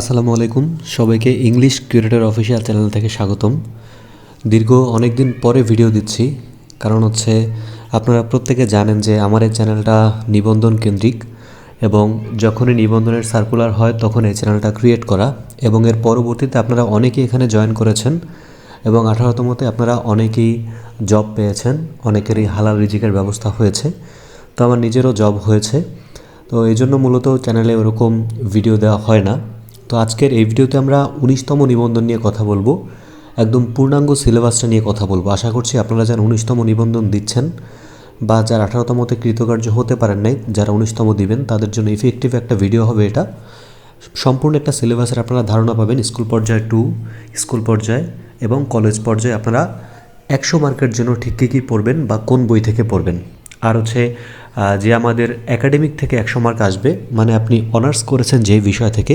আসসালামু আলাইকুম। সবাইকে ইংলিশ ক্রিয়েটর অফিসিয়াল চ্যানেল থেকে স্বাগতম। দীর্ঘ অনেক দিন পরে ভিডিও দিচ্ছি, কারণ হচ্ছে আপনারা প্রত্যেকে জানেন যে আমার এই চ্যানেলটা নিবন্ধন কেন্দ্রিক এবং যখনই নিবন্ধনের সার্কুলার হয় তখন এই চ্যানেলটা ক্রিয়েট করা এবং এর পরবর্তীতে আপনারা অনেকেই এখানে জয়েন করেছেন এবং আঠারোতমতে আপনারা অনেকেই জব পেয়েছেন, অনেকেরই হালাল রিজিকের ব্যবস্থা হয়েছে, তো আমার নিজেরও জব হয়েছে। তো এই জন্য মূলত চ্যানেলে ওরকম ভিডিও দেওয়া হয় না। তো আজকের এই ভিডিওতে আমরা উনিশতম নিবন্ধন নিয়ে কথা বলব, একদম পূর্ণাঙ্গ সিলেবাসটা নিয়ে কথা বলব। আশা করছি আপনারা যারা উনিশতম নিবন্ধন দিচ্ছেন বা যারা আঠারোতমতে কৃতকার্য হতে পারেন নাই, যারা উনিশতম দিবেন, তাদের জন্য ইফেক্টিভ একটা ভিডিও হবে এটা। সম্পূর্ণ একটা সিলেবাসের আপনারা ধারণা পাবেন, স্কুল পর্যায়ে টু স্কুল পর্যায়ে এবং কলেজ পর্যায়ে আপনারা একশো মার্কের জন্য ঠিক কী কী পড়বেন বা কোন বই থেকে পড়বেন। আর হচ্ছে যে আমাদের একাডেমিক থেকে একশো মার্ক আসবে মানে আপনি অনার্স করেছেন যে বিষয় থেকে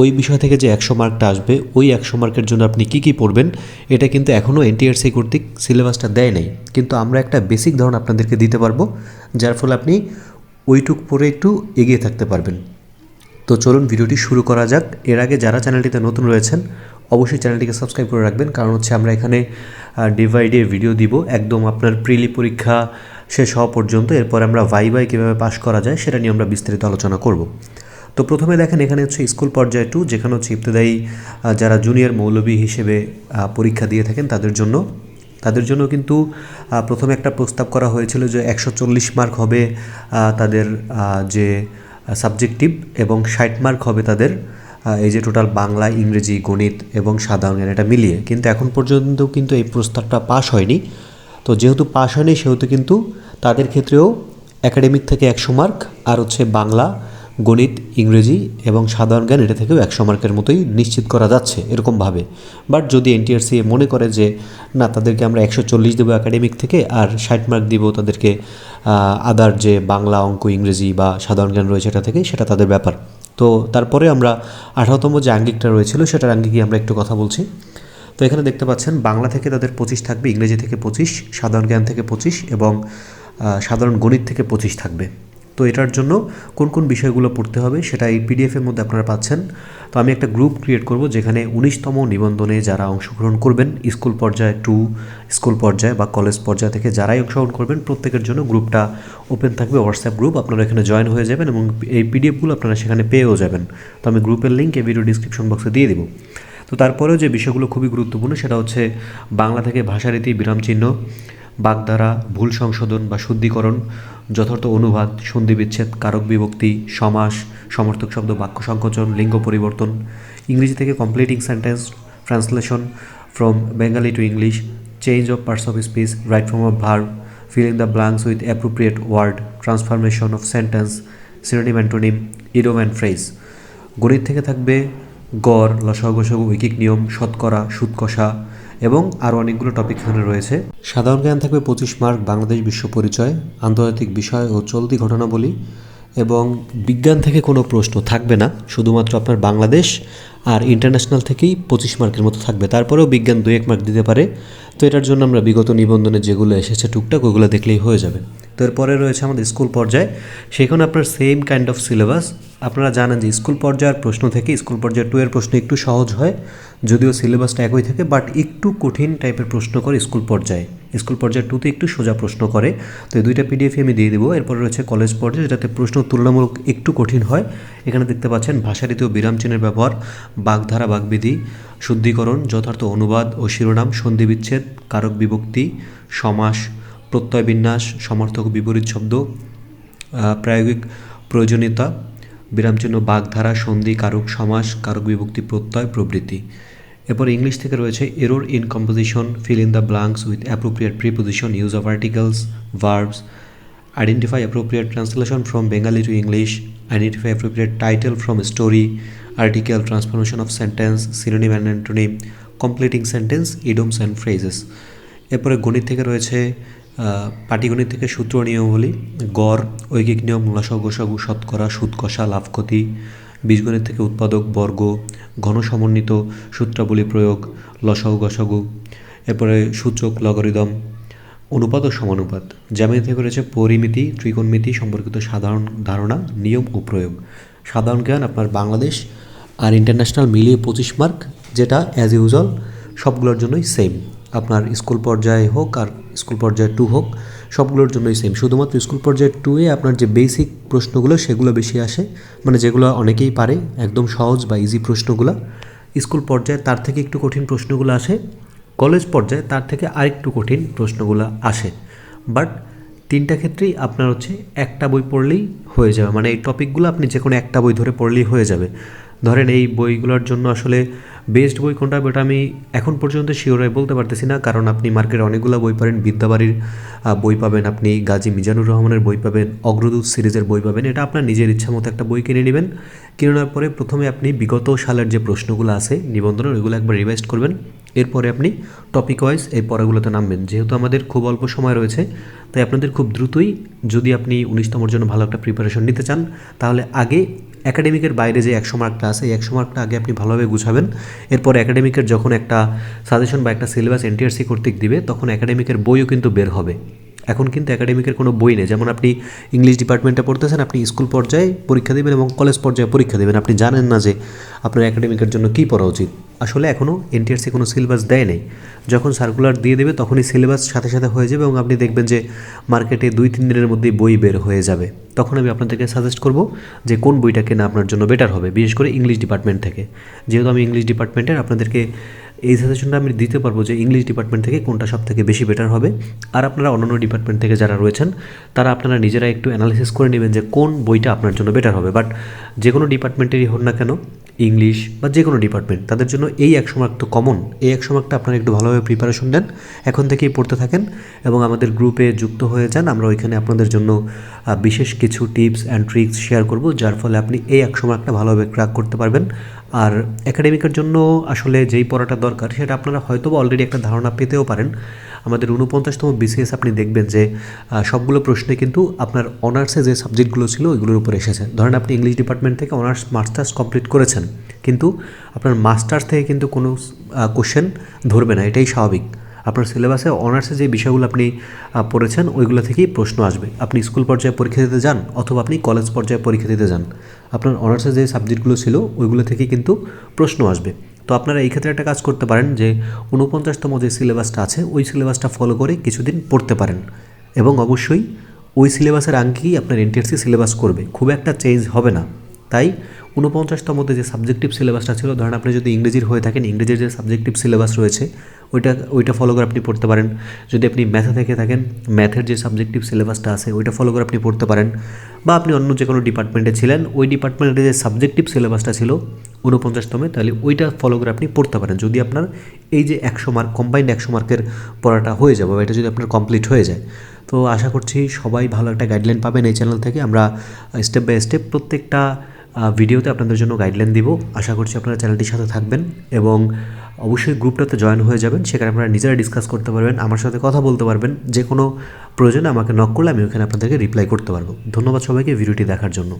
ওই বিষয় থেকে যে একশো মার্কটা আসবে, ওই একশো মার্কের জন্য আপনি কী কী পড়বেন, এটা কিন্তু এখনও এনটিআরসি কর্তৃক সিলেবাসটা দেয় নাই। কিন্তু আমরা একটা বেসিক ধারণা আপনাদেরকে দিতে পারব, যার ফলে আপনি ওইটুক পরে একটু এগিয়ে থাকতে পারবেন। তো চলুন ভিডিওটি শুরু করা যাক। এর আগে যারা চ্যানেলটিতে নতুন রয়েছেন, অবশ্যই চ্যানেলটিকে সাবস্ক্রাইব করে রাখবেন, কারণ হচ্ছে আমরা এখানে ডিভাইডে ভিডিও দিব, একদম আপনার প্রিলি পরীক্ষা শেষ হওয়া পর্যন্ত। এরপর আমরা ভাই ভাই কীভাবে পাশ করা যায়, সেটা নিয়ে আমরা বিস্তারিত আলোচনা করব। তো প্রথমে দেখেন এখানে হচ্ছে স্কুল পর্যায়ে টু যেখানে হচ্ছে ইবতদায়ী যারা জুনিয়র মৌলবী হিসেবে পরীক্ষা দিয়ে থাকেন তাদের জন্য। তাদের জন্য কিন্তু প্রথমে একটা প্রস্তাব করা হয়েছিল যে একশো চল্লিশ মার্ক হবে তাদের যে সাবজেক্টিভ এবং ষাট মার্ক হবে তাদের এই যে টোটাল বাংলা, ইংরেজি, গণিত এবং সাধারণ জ্ঞান এটা মিলিয়ে। কিন্তু এখন পর্যন্ত কিন্তু এই প্রস্তাবটা পাশ হয়নি। তো যেহেতু পাশ হয়নি, সেহেতু কিন্তু তাদের ক্ষেত্রেও একাডেমিক থেকে একশো মার্ক আর হচ্ছে বাংলা গণিত, ইংরেজি এবং সাধারণ জ্ঞান এটা থেকেও একশো মার্কের মতোই নিশ্চিত করা যাচ্ছে এরকমভাবে। বাট যদি এনটিআরসি মনে করে যে, না, তাদেরকে আমরা একশো চল্লিশ দেবো একাডেমিক থেকে আর ষাট মার্ক দিব তাদেরকে আদার যে বাংলা অঙ্ক, ইংরেজি বা সাধারণ জ্ঞান রয়েছে এটা থেকে, সেটা তাদের ব্যাপার। তো তারপরে আমরা আঠারোতম যে আঙ্গিকটা রয়েছিল, সেটার আঙ্গিকে আমরা একটু কথা বলছি। তো এখানে দেখতে পাচ্ছেন, বাংলা থেকে তাদের পঁচিশ থাকবে, ইংরেজি থেকে পঁচিশ, সাধারণ জ্ঞান থেকে পঁচিশ এবং সাধারণ গণিত থেকে পঁচিশ থাকবে। তো এটার জন্য কোন কোন বিষয়গুলো পড়তে হবে সেটা এই পিডিএফের মধ্যে আপনারা পাচ্ছেন। তো আমি একটা গ্রুপ ক্রিয়েট করব যেখানে উনিশতম নিবন্ধনে যারা অংশগ্রহণ করবেন, স্কুল পর্যায়ে টু স্কুল পর্যায়ে বা কলেজ পর্যায়ে থেকে যারাই অংশগ্রহণ করবেন, প্রত্যেকের জন্য গ্রুপটা ওপেন থাকবে হোয়াটসঅ্যাপ গ্রুপ আপনারা এখানে জয়েন হয়ে যাবেন এবং এই পিডিএফগুলো আপনারা সেখানে পেয়েও যাবেন। তো আমি গ্রুপের লিঙ্ক এই ভিডিও ডিসক্রিপশন বক্সে দিয়ে দেবো। তো তারপরেও যে বিষয়গুলো খুবই গুরুত্বপূর্ণ সেটা হচ্ছে বাংলা থেকে ভাষারীতি বিরামচিহ্ন বাগধারা ভুল সংশোধন বা শুদ্ধিকরণ, যথার্থ অনুবাদ সন্ধি বিচ্ছেদ কারক বিভক্তি, সমাস, সমর্থক শব্দ, বাক্য সংকোচন, লিঙ্গ পরিবর্তন, ইংরেজি থেকে completing sentence translation from Bengali to English change of parts of speech right from of verb filling the blanks with appropriate word, transformation of sentence, synonym antonym idiom and phrase. গণিত থেকে থাকবে গড়, লসাগু গসাগু ঐকিক নিয়ম, শতকরা সুদ কষা এবং আরও অনেকগুলো টপিক এখানে রয়েছে। সাধারণ জ্ঞান থাকবে পঁচিশ মার্ক, বাংলাদেশ বিশ্ব পরিচয়, আন্তর্জাতিক বিষয় ও চলতি ঘটনাবলী এবং বিজ্ঞান থেকে কোনো প্রশ্ন থাকবে না। শুধুমাত্র আপনার বাংলাদেশ আর ইন্টারন্যাশনাল থেকেই পঁচিশ মার্কের মতো থাকবে। তারপরেও বিজ্ঞান দু এক মার্ক দিতে পারে। তো এটার জন্য আমরা বিগত নিবন্ধনে যেগুলো এসেছে টুকটাক ওইগুলো দেখলেই হয়ে যাবে। তো এরপরে রয়েছে আমাদের স্কুল পর্যায়ে। সেখানে আপনার সেম কাইন্ড অফ সিলেবাস আপনারা জানেন যে স্কুল পর্যায়ের প্রশ্ন থেকে স্কুল পর্যায়ে টু এর প্রশ্ন একটু সহজ হয়। যদিও সিলেবাসটা একই থাকে বাট একটু কঠিন টাইপের প্রশ্ন করে স্কুল পর্যায়ে। স্কুল পর্যায়ে টুতে একটু সোজা প্রশ্ন করে। তো এই দুইটা পিডিএফ আমি দিয়ে দেবো। এরপর রয়েছে কলেজ পর্যায়ে, যেটাতে প্রশ্ন তুলনামূলক একটু কঠিন হয়। এখানে দেখতে পাচ্ছেন ভাষারীতি ও বিরাম চিহ্নের ব্যবহার, বাগধারা বাগবিধি, শুদ্ধিকরণ, যথার্থ অনুবাদ ও শিরোনাম, সন্ধি বিচ্ছেদ, কারক বিভক্তি, সমাস, প্রত্যয় বিন্যাস, সমর্থক বিপরীত শব্দ প্রায়োগিক প্রয়োজনীয়তা বিরামচিহ্ন বাগধারা, সন্ধি, কারক, সমাস, কারক বিভক্তি, প্রত্যয় প্রবৃত্তি এরপর ইংলিশ থেকে রয়েছে error in composition fill in the blanks with appropriate preposition use of articles verbs identify appropriate translation from Bengali to English identify appropriate title from story article transformation of sentence synonym and antonym completing sentence idioms and phrases এরপরে গণিত থেকে রয়েছে পাটিগণিত থেকে সূত্র নিয়মগুলি গড়, ঐকিক নিয়ম মূলাসঘ সৎকরা সুৎকষা লাভ ক্ষতি বীজগণিত থেকে উৎপাদক বর্গ ঘন সমন্বিত সূত্রাবলী প্রয়োগ, লসাগু, গসাগু, এরপরে সূচক, লগারিদম, অনুপাত ও সমানুপাত। জ্যামিতি থেকে রয়েছে পরিমিতি, ত্রিকোণমিতি সম্পর্কিত সাধারণ ধারণা, নিয়ম ও প্রয়োগ। সাধারণ জ্ঞান আপনার বাংলাদেশ আর ইন্টারন্যাশনাল মিলিয়ে পঁচিশ মার্ক, যেটা অ্যাজ ইউজুয়াল সবগুলোর জন্যই সেম আপনার স্কুল পর্যায়ে হোক আর স্কুল পর্যায়ে টু হোক, সবগুলোর জন্যই সেম শুধুমাত্র স্কুল পর্যায়ে টুয়ে আপনার যে বেসিক প্রশ্নগুলো, সেগুলো বেশি আসে। মানে যেগুলো অনেকেই পারে, একদম সহজ বা ইজি প্রশ্নগুলো। স্কুল পর্যায়ে তার থেকে একটু কঠিন প্রশ্নগুলো আসে। কলেজ পর্যায়ে তার থেকে আরেকটু কঠিন প্রশ্নগুলো আসে। বাট তিনটা ক্ষেত্রেই আপনার হচ্ছে একটা বই পড়লেই হয়ে যাবে। মানে এই টপিকগুলো আপনি যে কোনো একটা বই ধরে পড়লেই হয়ে যাবে। ধরেন এই বইগুলোর জন্য আসলে বেস্ট বই কোনটা? ওটা আমি এখন পর্যন্ত শিওরাই বলতে পারতেছি না। কারণ আপনি মার্কেটে অনেকগুলো বই পাবেন বিদ্যাবাড়ির বই পাবেন আপনি, গাজী মিজানুর রহমানের বই পাবেন, অগ্রদূত সিরিজের বই পাবেন। এটা আপনার নিজের ইচ্ছা মতো একটা বই কিনে নেবেন। কিনে নেওয়ার পরে প্রথমে আপনি বিগত সালের যে প্রশ্নগুলো আছে নিবন্ধনের ওইগুলো একবার রিভাইজ করবেন। এরপরে আপনি টপিক ওয়াইজ এই পড়াগুলোতে নামবেন। যেহেতু আমাদের খুব অল্প সময় রয়েছে, তাই আপনাদের খুব দ্রুতই যদি আপনি উনিশতমর জন্য ভালো একটা প্রিপারেশন নিতে চান, তাহলে আগে একাডেমিকের বাইরে যে একশো মার্কটা আছে, এই একশো মার্কটা আগে আপনি ভালোভাবে গুছাবেন। এরপর অ্যাকাডেমিকের যখন একটা সাজেশন বা একটা সিলেবাস এনটিআরসি কর্তৃক দিবে, তখন অ্যাকাডেমিকের বইও কিন্তু বের হবে। এখন কিন্তু একাডেমিকের কোনো বই নেই। যেমন আপনি ইংলিশ ডিপার্টমেন্টে পড়তেছেন, আপনি স্কুল পর্যায়ে পরীক্ষা দেবেন এবং কলেজ পর্যায়ে পরীক্ষা দেবেন। আপনি জানেন না যে আপনার একাডেমিকের জন্য কী পড়া উচিত। আসলে এখনও এনটিআরসি কোনো সিলেবাস দেয় নেই। যখন সার্কুলার দিয়ে দেবে, তখনই সিলেবাস সাথে সাথে হয়ে যাবে এবং আপনি দেখবেন যে মার্কেটে দুই, তিন দিনের মধ্যেই বই বের হয়ে যাবে। তখন আমি আপনাদেরকে সাজেস্ট করব যে কোন বইটা কেনা আপনার জন্য বেটার হবে, বিশেষ করে ইংলিশ ডিপার্টমেন্ট থেকে। যেহেতু আমি ইংলিশ ডিপার্টমেন্টের আপনাদেরকে এই সাজেশনটা আমি দিতে পারব যে ইংলিশ ডিপার্টমেন্ট থেকে কোনটা সব থেকে বেশি বেটার হবে। আর আপনারা অন্যান্য ডিপার্টমেন্ট থেকে যারা রয়েছেন, তারা আপনারা নিজেরা একটু অ্যানালিসিস করে নেবেন যে কোন বইটা আপনার জন্য বেটার হবে। বাট যে কোনো ডিপার্টমেন্টেরই হোক না কেন ইংলিশ বা যে কোনো ডিপার্টমেন্ট তাদের জন্য এই একশো মার্ক তো কমন এই একশো মার্কটা আপনারা একটু ভালোভাবে প্রিপারেশন দেন, এখন থেকেই পড়তে থাকেন এবং আমাদের গ্রুপে যুক্ত হয়ে যান। আমরা ওইখানে আপনাদের জন্য বিশেষ কিছু টিপস অ্যান্ড ট্রিক্স শেয়ার করব, যার ফলে আপনি এই একশো মার্কটা ভালোভাবে ক্র্যাক করতে পারবেন। আর একাডেমিকের জন্য আসলে যেই পড়াটা দরকার, সেটা আপনারা হয়তো বা অলরেডি একটা ধারণা পেতেও পারেন। আমাদের উনপঞ্চাশতম বিসিএস আপনি দেখবেন যে সবগুলো প্রশ্নে কিন্তু আপনার অনার্সে যে সাবজেক্টগুলো ছিল ওইগুলোর উপর এসেছে। ধরেন আপনি ইংলিশ ডিপার্টমেন্ট থেকে অনার্স মাস্টার্স কমপ্লিট করেছেন, কিন্তু আপনার মাস্টার্স থেকে কিন্তু কোনো কোশ্চেন ধরবে না, এটাই স্বাভাবিক। আপনার সিলেবাসে অনার্সে যে বিষয়গুলো আপনি পড়েছেন, ওইগুলো থেকেই প্রশ্ন আসবে। আপনি স্কুল পর্যায়ে পরীক্ষা দিতে যান, অথবা আপনি কলেজ পর্যায়ে পরীক্ষা দিতে যান, আপনার অনার্সে যে সাবজেক্টগুলো ছিল, ওইগুলো থেকেই কিন্তু প্রশ্ন আসবে। তো আপনারা এই ক্ষেত্রে একটা কাজ করতে পারেন যে উনপঞ্চাশতম যে সিলেবাসটা আছে, ওই সিলেবাসটা ফলো করে কিছুদিন পড়তে পারেন। এবং অবশ্যই ওই সিলেবাসের আঙ্কেই আপনার এনটিএসসি সিলেবাস করবে। খুব একটা চেঞ্জ হবে না। তাই উনপঞ্চাশটার মধ্যে যে সাবজেক্টিভ সিলেবাসটা ছিল, ধরেন আপনি যদি ইংরেজির হয়ে থাকেন, ইংরেজির যে সাবজেক্টিভ সিলেবাস রয়েছে, ওইটা ওইটা ফলো করে আপনি পড়তে পারেন। যদি আপনি ম্যাথে থেকে থাকেন ম্যাথের যে সাবজেক্টিভ সিলেবাসটা আছে, ওইটা ফলো করে আপনি পড়তে পারেন। বা আপনি অন্য যে কোনো ডিপার্টমেন্টে ছিলেন, ওই ডিপার্টমেন্টের যে সাবজেক্টিভ সিলেবাসটা ছিল উনপঞ্চাশতমে তাহলে ওইটা ফলো করে আপনি পড়তে পারেন। যদি আপনার এই যে একশো মার্ক কম্বাইন্ড একশো মার্কের পড়াটা হয়ে যাবে বা এটা যদি আপনার কমপ্লিট হয়ে যায়, তো আশা করছি সবাই ভালো একটা গাইডলাইন পাবেন এই চ্যানেল থেকে। আমরা স্টেপ বাই স্টেপ প্রত্যেকটা ভিডিওতে আপনাদের জন্য গাইডলাইন দিব। আশা করছি আপনারা চ্যানেলটির সাথে থাকবেন এবং অবশ্যই গ্রুপটাতে জয়েন হয়ে যাবেন। সেখানে আপনারা নিজেরা ডিসকাস করতে পারবেন, আমার সাথে কথা বলতে পারবেন। যে কোনো প্রয়োজনে আমাকে নক করলে আমি ওখানে আপনাদেরকে রিপ্লাই করতে পারব। ধন্যবাদ সবাইকে ভিডিওটি দেখার জন্য।